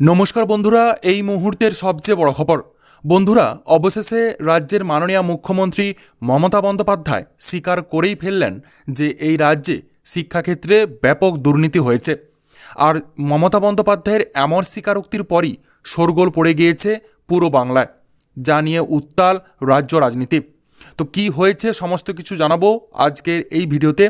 নমস্কার বন্ধুরা, এই মুহূর্তের সবচেয়ে বড় খবর। বন্ধুরা, অবশেষে রাজ্যের মাননীয় মুখ্যমন্ত্রী মমতা বন্দ্যোপাধ্যায় স্বীকার করেই ফেললেন যে এই রাজ্যে শিক্ষাক্ষেত্রে ব্যাপক দুর্নীতি হয়েছে। আর মমতা বন্দ্যোপাধ্যায়ের এমন স্বীকারোক্তির পরই শোরগোল পড়ে গিয়েছে পুরো বাংলায়, যা নিয়ে উত্তাল রাজ্য রাজনীতি। তো কি হয়েছে সমস্ত কিছু জানাব আজকের এই ভিডিওতে।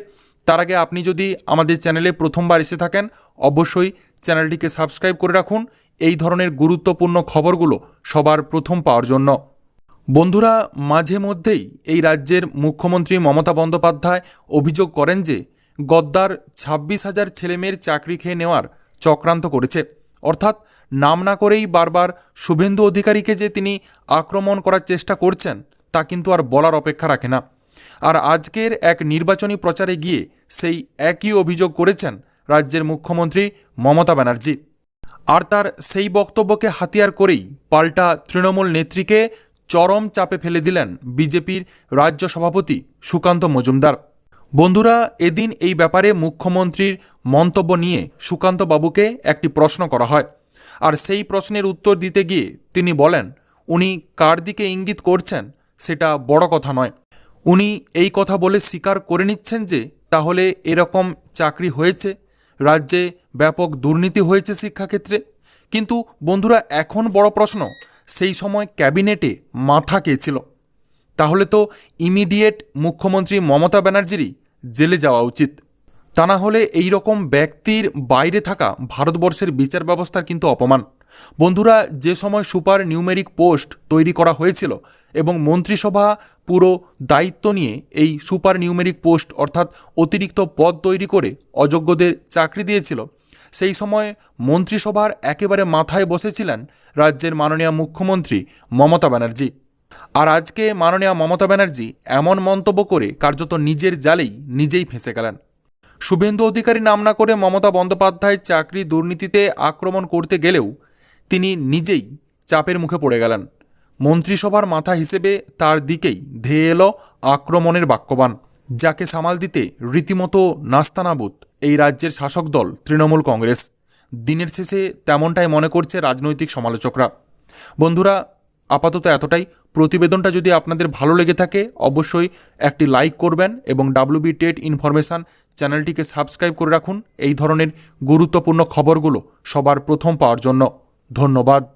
তার আগে আপনি যদি আমাদের চ্যানেলে প্রথমবার এসে থাকেন, অবশ্যই চ্যানেলটিকে সাবস্ক্রাইব করে রাখুন। এই ধরনের গুরুত্বপূর্ণ খবরগুলো সবার প্রথম পাওয়ার জন্য। বন্ধুরা, মাঝে মধ্যেই এই রাজ্যের মুখ্যমন্ত্রী মমতা বন্দ্যোপাধ্যায় অভিযোগ করেন যে, গদ্দার ছাব্বিশ হাজার ছেলেমেয়ের চাকরি খেয়ে নেওয়ার চক্রান্ত করেছে। অর্থাৎ নাম না করেই বারবার শুভেন্দু অধিকারীকে যে তিনি আক্রমণ করার চেষ্টা করছেন, তা কিন্তু আর বলার অপেক্ষা রাখে না। আর আজকের এক নির্বাচনী প্রচারে গিয়ে সেই একই অভিযোগ করেছেন রাজ্যের মুখ্যমন্ত্রী মমতা ব্যানার্জি। আর তার সেই বক্তব্যকে হাতিয়ার করেই পাল্টা তৃণমূল নেত্রীকে চরম চাপে ফেলে দিলেন বিজেপির রাজ্য সভাপতি সুকান্ত মজুমদার। বন্ধুরা, এদিন এই ব্যাপারে মুখ্যমন্ত্রীর মন্তব্য নিয়ে সুকান্ত বাবুকে একটি প্রশ্ন করা হয়। আর সেই প্রশ্নের উত্তর দিতে গিয়ে তিনি বলেন, উনি কার দিকে ইঙ্গিত করছেন সেটা বড় কথা নয়। উনি এই কথা বলে স্বীকার করে নিচ্ছেন যে তাহলে এরকম চাকরি হয়েছে রাজ্যে ব্যাপক দুর্নীতি হয়েছে শিক্ষাক্ষেত্রে। কিন্তু বন্ধুরা, এখন বড় প্রশ্ন, সেই সময় ক্যাবিনেটে মাথা কে ছিল? তাহলে তো ইমিডিয়েট মুখ্যমন্ত্রী মমতা ব্যানার্জিরই জেলে যাওয়া উচিত। তা না হলে এই রকম ব্যক্তির বাইরে থাকা ভারতবর্ষের বিচার ব্যবস্থার কিন্তু অপমান। বন্ধুরা, যে সময় সুপার নিউমেরিক পোস্ট তৈরি করা হয়েছিল এবং মন্ত্রিসভা পুরো দায়িত্ব নিয়ে এই সুপার নিউমেরিক পোস্ট অর্থাৎ অতিরিক্ত পদ তৈরি করে অযোগ্যদের চাকরি দিয়েছিল, সেই সময় মন্ত্রিসভার একেবারে মাথায় বসেছিলেন রাজ্যের মাননীয় মুখ্যমন্ত্রী মমতা ব্যানার্জি। আর আজকে মাননীয় মমতা ব্যানার্জি এমন মন্তব্য করে কার্যত নিজের জালেই নিজেই ফেঁসে গেলেন। শুভেন্দু অধিকারী নাম না করে মমতা বন্দ্যোপাধ্যায় চাকরি দুর্নীতিতে আক্রমণ করতে গেলেও তিনি নিজেই চাপের মুখে পড়ে গেলেন। মন্ত্রিসভার মাথা হিসেবে তার দিকেই ধেয়ে এলো আক্রমণের বাক্যবান, যাকে সামাল দিতে রীতিমতো নাস্তানাবুদ এই রাজ্যের শাসক দল তৃণমূল কংগ্রেস। দিনের শেষে তেমনটাই মনে করছে রাজনৈতিক সমালোচকরা। বন্ধুরা, আপাতত এতটাই। প্রতিবেদনটা যদি আপনাদের ভালো লেগে থাকে, অবশ্যই একটি লাইক করবেন এবং ডাব্লিউবি টেট ইনফরমেশান চ্যানেলটিকে সাবস্ক্রাইব করে রাখুন। এই ধরনের গুরুত্বপূর্ণ খবরগুলো সবার প্রথম পাওয়ার জন্য। ধন্যবাদ।